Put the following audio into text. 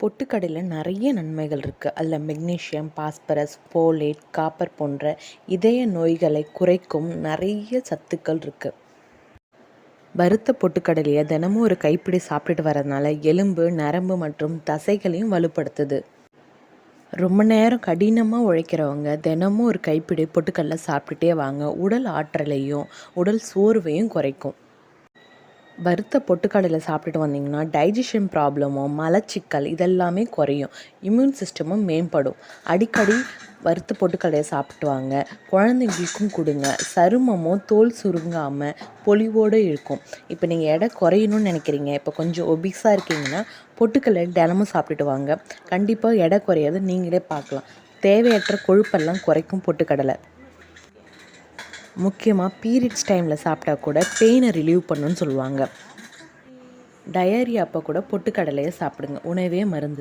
பொட்டுக்கடையில் நிறைய நன்மைகள் இருக்குது அதில் மெக்னீஷியம் பாஸ்பரஸ் ஃபோலேட் காப்பர் போன்ற இதய நோய்களை குறைக்கும் நிறைய சத்துக்கள் இருக்குது வறுத்த பொட்டுக்கடலையை தினமும் ஒரு கைப்பிடி சாப்பிட்டுட்டு வரதுனால எலும்பு நரம்பு மற்றும் தசைகளையும் வலுப்படுத்துது. ரொம்ப நேரம் கடினமாக உழைக்கிறவங்க தினமும் ஒரு கைப்பிடி பொட்டுக்கடலை சாப்பிட்டுட்டே வாங்க. உடல் ஆற்றலையும் உடல் சோர்வையும் குறைக்கும். வறுத்த பொட்டுக்கடலை சாப்பிட்டுட்டு வந்தீங்கன்னா டைஜஷன் ப்ராப்ளமோ மலச்சிக்கல் இதெல்லாமே குறையும். இம்யூன் சிஸ்டமும் மேம்படும். அடிக்கடி வறுத்த பொட்டுக்கடலையை சாப்பிட்டு வாங்க. குழந்தைங்களுக்கும் கொடுங்க. சருமமோ தோல் சுருங்காமல் பொலிவோடு இருக்கும். இப்போ நீங்கள் எடை குறையணும்னு நினைக்கிறீங்க. இப்போ கொஞ்சம் ஒபிக்ஸாக இருக்கீங்கன்னா பொட்டுக்கடலை தினமும் சாப்பிட்டுட்டு வாங்க. கண்டிப்பாக எடை குறையாத. நீங்களே பார்க்கலாம். தேவையற்ற கொழுப்பெல்லாம் குறைக்கும் பொட்டுக்கடலை. முக்கியமாக பீரியட்ஸ் டைமில் சாப்பிட்டா கூட பெயினை ரிலீவ் பண்ணுன்னு சொல்லுவாங்க. டயரி அப்போ கூட பொட்டுக்கடலையை சாப்பிடுங்க. உணவே மருந்து.